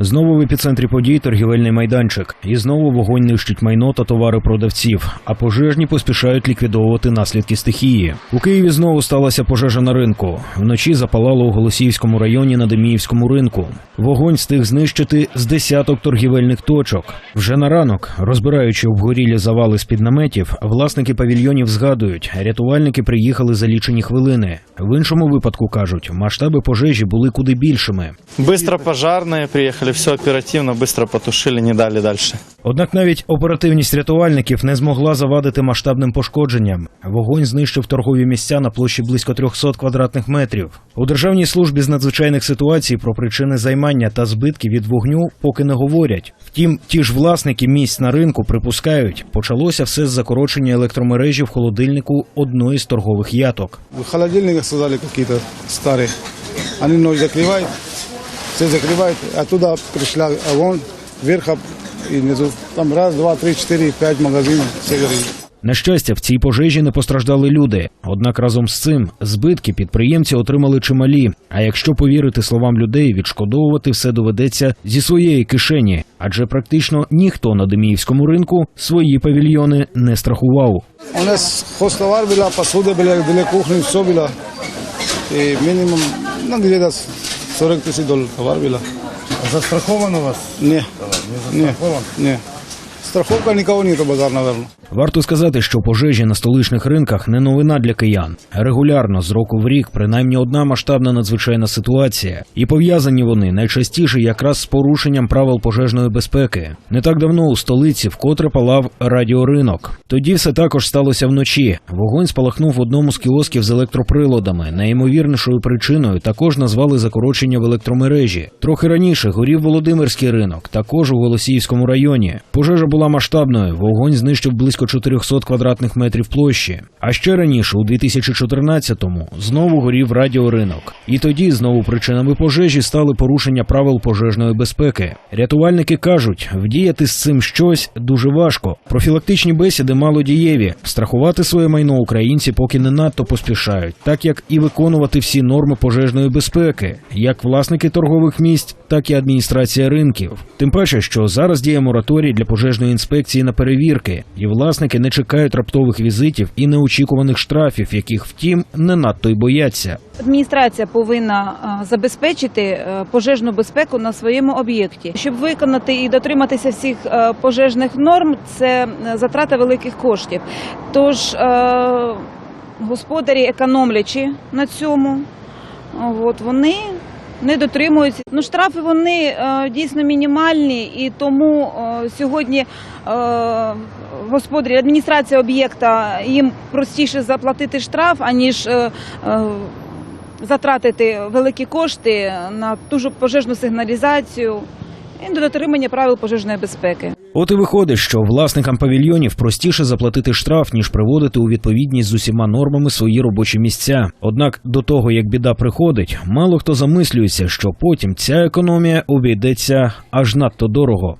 Знову в епіцентрі подій торгівельний майданчик. І знову вогонь нищить майно та товари продавців. А пожежні поспішають ліквідовувати наслідки стихії. У Києві знову сталася пожежа на ринку. Вночі запалало у Голосіївському районі на Деміївському ринку. Вогонь встиг знищити з десяток торгівельних точок. Вже на ранок, розбираючи обгорілі завали з під наметів, власники павільйонів згадують, рятувальники приїхали за лічені хвилини. В іншому випадку кажуть, масштаби пожежі були куди більшими. Быстро пожарные приехали, все оперативно, быстро потушили, не дали дальше. Однак навіть оперативність рятувальників не змогла завадити масштабним пошкодженням. Вогонь знищив торгові місця на площі близько 300 квадратних метрів. У державній службі з надзвичайних ситуацій про причини займання та збитки від вогню поки не говорять. Втім, ті ж власники місць на ринку припускають, почалося все з закорочення електромережі в холодильнику одної з торгових яток. В холодильниках создали какие-то старые. Они ночь закрывают, все закрывают, а туда пришла огонь, вверх и внизу. Там раз, два, три, четыре, пять магазинов, все горели. На щастя, в цій пожежі не постраждали люди. Однак разом з цим збитки підприємці отримали чималі. А якщо повірити словам людей, відшкодовувати все доведеться зі своєї кишені, адже практично ніхто на Деміївському ринку свої павільйони не страхував. У нас хостовар была, посуда была, были кухни, все было. И минимум, ну, где-то 40 тысяч долларов товар было. Застрахован у вас? Ні. Не не, застрахован? не. Страховка никого нету, базар, наверное. Варто сказати, що пожежі на столичних ринках не новина для киян. Регулярно з року в рік принаймні одна масштабна надзвичайна ситуація, і пов'язані вони найчастіше якраз з порушенням правил пожежної безпеки. Не так давно у столиці вкотре палав радіоринок. Тоді все також сталося вночі. Вогонь спалахнув в одному з кіосків з електроприладами. Найімовірнішою причиною також назвали закорочення в електромережі. Трохи раніше горів Володимирський ринок, також у Голосіївському районі. Пожежа була масштабною. Вогонь знищив близько 400 квадратних метрів площі. А ще раніше, у 2014-му, знову горів радіоринок. І тоді знову причинами пожежі стали порушення правил пожежної безпеки. Рятувальники кажуть, вдіяти з цим щось дуже важко. Профілактичні бесіди малодієві. Страхувати своє майно українці поки не надто поспішають, так як і виконувати всі норми пожежної безпеки, як власники торгових місць, так і адміністрація ринків. Тим паче, що зараз діє мораторій для пожежної інспекції на перевірки, і власники не чекають раптових візитів і неочікуваних штрафів, яких втім не надто й бояться. Адміністрація повинна е, забезпечити е, пожежну безпеку на своєму об'єкті. Щоб виконати і дотриматися всіх е, пожежних норм, це затрата великих коштів. Тож господарі, економлячи на цьому, от вони. Не дотримуються. Ну, штрафи вони е, дійсно мінімальні, і тому е, сьогодні е, господарі, адміністрація об'єкта їм простіше заплатити штраф, аніж затратити великі кошти на ту ж пожежну сигналізацію і до дотримання правил пожежної безпеки. От і виходить, що власникам павільйонів простіше заплатити штраф, ніж приводити у відповідність з усіма нормами свої робочі місця. Однак до того, як біда приходить, мало хто замислюється, що потім ця економія обійдеться аж надто дорого.